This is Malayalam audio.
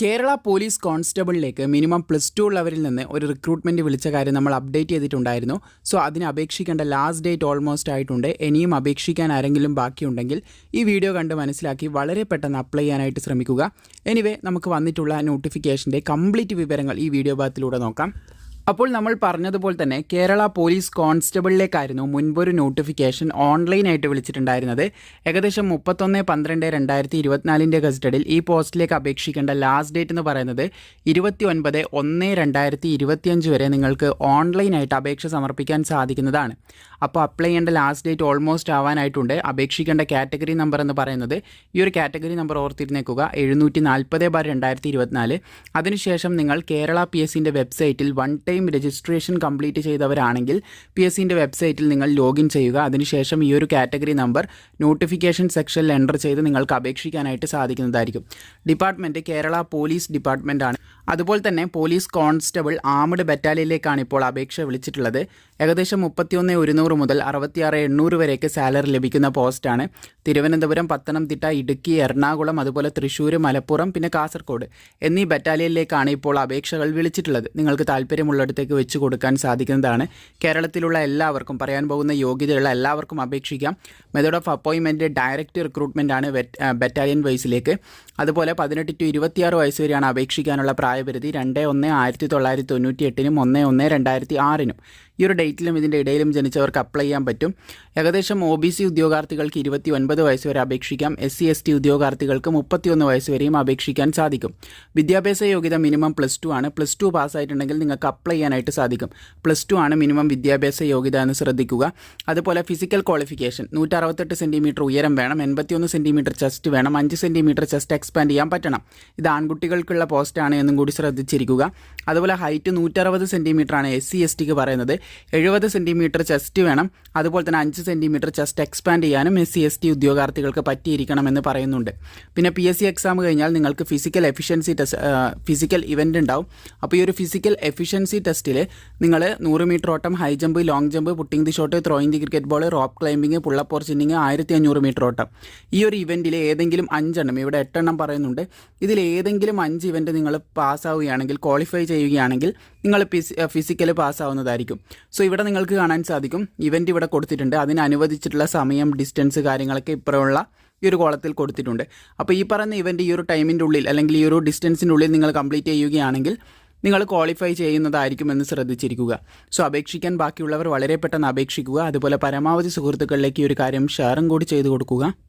കേരള പോലീസ് കോൺസ്റ്റബിളിലേക്ക് മിനിമം പ്ലസ് ടു ഉള്ളവരിൽ നിന്ന് ഒരു റിക്രൂട്ട്മെന്റ് വിളിച്ച കാര്യം നമ്മൾ അപ്ഡേറ്റ് ചെയ്തിട്ടുണ്ടായിരുന്നു. സോ അതിന് അപേക്ഷിക്കേണ്ട ലാസ്റ്റ് ഡേറ്റ് ഓൾമോസ്റ്റ് ആയിട്ടുണ്ട്. ഇനിയും അപേക്ഷിക്കാൻ ആരെങ്കിലും ബാക്കിയുണ്ടെങ്കിൽ ഈ വീഡിയോ കണ്ട് മനസ്സിലാക്കി വളരെ പെട്ടെന്ന് അപ്ലൈ ചെയ്യാനായിട്ട് ശ്രമിക്കുക. എനിവേ നമുക്ക് വന്നിട്ടുള്ള നോട്ടിഫിക്കേഷന്റെ കംപ്ലീറ്റ് വിവരങ്ങൾ ഈ വീഡിയോ ഭാഗത്തിലൂടെ നോക്കാം. അപ്പോൾ നമ്മൾ പറഞ്ഞതുപോലെ തന്നെ കേരള പോലീസ് കോൺസ്റ്റബിളിലേക്കായിരുന്നു മുൻപൊരു നോട്ടിഫിക്കേഷൻ ഓൺലൈനായിട്ട് വിളിച്ചിട്ടുണ്ടായിരുന്നത്. ഏകദേശം മുപ്പത്തൊന്ന് പന്ത്രണ്ട് രണ്ടായിരത്തി ഇരുപത്തിനാലിന്റെ ഗസറ്റഡിൽ ഈ പോസ്റ്റിലേക്ക് അപേക്ഷിക്കേണ്ട ലാസ്റ്റ് ഡേറ്റ് എന്ന് പറയുന്നത് ഇരുപത്തി ഒൻപത് ഒന്ന് രണ്ടായിരത്തി ഇരുപത്തിയഞ്ച് വരെ നിങ്ങൾക്ക് ഓൺലൈനായിട്ട് അപേക്ഷ സമർപ്പിക്കാൻ സാധിക്കുന്നതാണ്. അപ്പോൾ അപ്ലൈ ചെയ്യേണ്ട ലാസ്റ്റ് ഡേറ്റ് ഓൾമോസ്റ്റ് ആവാനായിട്ടുണ്ട്. അപേക്ഷിക്കേണ്ട കാറ്റഗറി നമ്പർ എന്ന് പറയുന്നത് ഈ ഒരു കാറ്റഗറി നമ്പർ ഓർത്തിരുന്നേക്കുക. എഴുന്നൂറ്റി നാൽപ്പത് ബാർ രണ്ടായിരത്തി ഇരുപത്തിനാല് അതിനുശേഷം നിങ്ങൾ കേരള പി എസ് വെബ്സൈറ്റിൽ വൺ ടൈം രജിസ്ട്രേഷൻ കംപ്ലീറ്റ് ചെയ്തവരാണെങ്കിൽ പി എസ് സിന്റെ വെബ്സൈറ്റിൽ നിങ്ങൾ ലോഗിൻ ചെയ്യുക. അതിനുശേഷം ഈ ഒരു കാറ്റഗറി നമ്പർ നോട്ടിഫിക്കേഷൻ സെക്ഷനിൽ എന്റർ ചെയ്ത് നിങ്ങൾക്ക് അപേക്ഷിക്കാനായിട്ട് സാധിക്കുന്നതായിരിക്കും. ഡിപ്പാർട്ട്മെന്റ് കേരള പോലീസ് ഡിപ്പാർട്ട്മെന്റാണ് അതുപോലെ തന്നെ പോലീസ് കോൺസ്റ്റബിൾ ആമഡ് ബറ്റാലിയനിലേക്കാണ് ഇപ്പോൾ അപേക്ഷ വിളിച്ചിട്ടുള്ളത്. ഏകദേശം മുപ്പത്തിയൊന്ന് ഒരുന്നൂറ് മുതൽ അറുപത്തിയാറ് എണ്ണൂറ് വരെയൊക്കെ സാലറി ലഭിക്കുന്ന പോസ്റ്റാണ്. തിരുവനന്തപുരം പത്തനംതിട്ട ഇടുക്കി എറണാകുളം അതുപോലെ തൃശ്ശൂർ മലപ്പുറം പിന്നെ കാസർഗോഡ് എന്നീ ബറ്റാലിയനിലേക്കാണ് ഇപ്പോൾ അപേക്ഷകൾ വിളിച്ചിട്ടുള്ളത്. നിങ്ങൾക്ക് താല്പര്യമുള്ളിടത്തേക്ക് വെച്ച് കൊടുക്കാൻ സാധിക്കുന്നതാണ്. കേരളത്തിലുള്ള എല്ലാവർക്കും പറയാൻ പോകുന്ന യോഗ്യതയുള്ള എല്ലാവർക്കും അപേക്ഷിക്കാം. മെത്തേഡ് ഓഫ് അപ്പോയിൻമെന്റ് ഡയറക്റ്റ് റിക്രൂട്ട്മെന്റ് ആണ് ബറ്റാലിയൻ വൈസിലേക്ക്. അതുപോലെ പതിനെട്ട് ടു ഇരുപത്തിയാറ് വയസ്സ് വരെയാണ് അപേക്ഷിക്കാനുള്ള പ്രായപരിധി രണ്ട് ഒന്ന് ആയിരത്തി തൊള്ളായിരത്തി തൊണ്ണൂറ്റി എട്ടിനും ഒന്ന് ഒന്ന് രണ്ടായിരത്തി ആറിനും. ഈ ഒരു ഡേറ്റിലും ഇതിന്റെ ഇടയിലും ജനിച്ചവർക്ക് അപ്ലൈ ചെയ്യാൻ പറ്റും. ഏകദേശം ഒ ബി സി ഉദ്യോഗാർത്ഥികൾക്ക് ഇരുപത്തി ഒൻപത് വയസ്സ് വരെ അപേക്ഷിക്കാം. എസ് സി എസ് ടി ഉദ്യോഗാർത്ഥികൾക്ക് മുപ്പത്തിയൊന്ന് വയസ്സ് വരെയും അപേക്ഷിക്കാൻ സാധിക്കും. വിദ്യാഭ്യാസ യോഗ്യത മിനിമം പ്ലസ് ടു ആണ്. പ്ലസ് ടു പാസ്സായിട്ടുണ്ടെങ്കിൽ നിങ്ങൾക്ക് അപ്ലൈ ചെയ്യാനായിട്ട് സാധിക്കും. പ്ലസ് ടു ആണ് മിനിമം വിദ്യാഭ്യാസ യോഗ്യത എന്ന് ശ്രദ്ധിക്കുക. അതുപോലെ ഫിസിക്കൽ ക്വാളിഫിക്കേഷൻ നൂറ്ററുപത്തെട്ട് സെന്റിമീറ്റർ ഉയരം വേണം. എൺപത്തിയൊന്ന് സെന്റിമീറ്റർ ചെസ്റ്റ് വേണം. അഞ്ച് സെന്റിമീറ്റർ ചെസ്റ്റ് എക്സ്പാൻഡ് ചെയ്യാൻ പറ്റണം. ഇത് ആൺകുട്ടികൾക്കുള്ള പോസ്റ്റാണ് എന്നും കൂടി ശ്രദ്ധിച്ചിരിക്കുക. അതുപോലെ ഹൈറ്റ് നൂറ്ററുപത് സെന്റിമീറ്റർ ആണ് എസ് സി എസ് ടിക്ക് പറയുന്നത്. എഴുപത് സെന്റിമീറ്റർ ചെസ്റ്റ് വേണം. അതുപോലെ തന്നെ അഞ്ച് സെന്റിമീറ്റർ ചെസ്റ്റ് എക്സ്പാൻഡ് ചെയ്യാനും എസ് സി എസ് ടി ഉദ്യോഗാർത്ഥികൾക്ക് പറ്റിയിരിക്കണമെന്ന് പറയുന്നുണ്ട്. പിന്നെ പി എസ് സി എക്സാം കഴിഞ്ഞാൽ നിങ്ങൾക്ക് physical efficiency test physical event ഉണ്ടാവും. അപ്പോൾ ഈ ഒരു ഫിസിക്കൽ എഫിഷ്യൻസി ടെസ്റ്റിൽ നിങ്ങൾ നൂറ് മീറ്റർ ഓട്ടം high jump long jump putting the shot throwing the cricket ball rope climbing pullup chinning ആയിരത്തി അഞ്ഞൂറ് മീറ്റർ ഓട്ടം. ഈ ഒരു ഇവന്റിൽ ഏതെങ്കിലും അഞ്ചെണ്ണം ഇവിടെ എട്ടെണ്ണം പറയുന്നുണ്ട്. ഇതിൽ ഏതെങ്കിലും അഞ്ച് ഇവന്റ് നിങ്ങൾ പാസ്സാവുകയാണെങ്കിൽ ക്വാളിഫൈ ചെയ്യുകയാണെങ്കിൽ നിങ്ങൾ ഫിസിക്കൽ പാസ്സാവുന്നതായിരിക്കും സോ ഇവിടെ നിങ്ങൾക്ക് കാണാൻ സാധിക്കും. ഇവന്റ് ഇവിടെ കൊടുത്തിട്ടുണ്ട്. അതിന് അനുവദിച്ചിട്ടുള്ള സമയം ഡിസ്റ്റൻസ് കാര്യങ്ങളൊക്കെ ഇപ്പുറമുള്ള ഈ ഒരു കോളത്തിൽ കൊടുത്തിട്ടുണ്ട്. അപ്പോൾ ഈ പറയുന്ന ഇവന്റ് ഈ ഒരു ടൈമിന്റെ ഉള്ളിൽ അല്ലെങ്കിൽ ഈ ഒരു ഡിസ്റ്റൻസിന്റെ ഉള്ളിൽ നിങ്ങൾ കംപ്ലീറ്റ് ചെയ്യുകയാണെങ്കിൽ നിങ്ങൾ ക്വാളിഫൈ ചെയ്യുന്നതായിരിക്കും എന്ന് ശ്രദ്ധിച്ചിരിക്കുക. സോ അപേക്ഷിക്കാൻ ബാക്കിയുള്ളവർ വളരെ പെട്ടെന്ന് അപേക്ഷിക്കുക. അതുപോലെ പരമാവധി സുഹൃത്തുക്കളിലേക്ക് ഈ ഒരു കാര്യം ഷെയറും കൂടി ചെയ്തു കൊടുക്കുക.